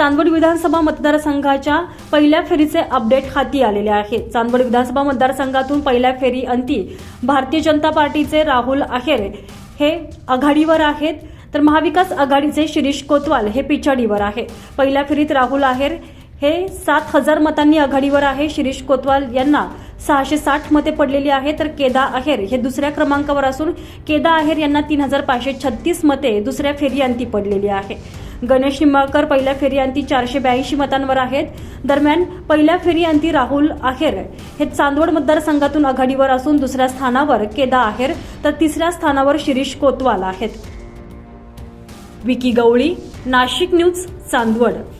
चांदवड विधानसभा मतदारसंघाच्या पहिल्या फेरीचे अपडेट हाती आलेले आहेत. चांदवड विधानसभा मतदारसंघातून पहिल्या फेरी अंती भारतीय जनता पार्टीचे राहुल आहेर हे आघाडीवर आहेत. तर महाविकास आघाडीचे शिरीष कोतवाल हे पिछाडीवर आहे पहिल्या फेरीत राहुल आहेर हे सात हजार मतांनी आघाडीवर आहे. शिरीष कोतवाल यांना सहाशे साठ मते पडलेली आहे तर केदा आहेर हे दुसऱ्या क्रमांकावर असून केदा आहेर यांना तीन हजार पाचशे छत्तीस मते दुसऱ्या फेरी अंती पडलेली आहे. गणेश निंबाळकर पहिल्या फेरी अंती चारशे ब्याऐंशी मतांवर आहेत. दरम्यान पहिल्या फेरी अंती राहुल आहेर हे चांदवड मतदारसंघातून आघाडीवर असून दुसऱ्या स्थानावर केदा आहेर तर तिसऱ्या स्थानावर शिरीष कोतवाल आहेत. विकी गवळी नाशिक न्यूज चांदवड.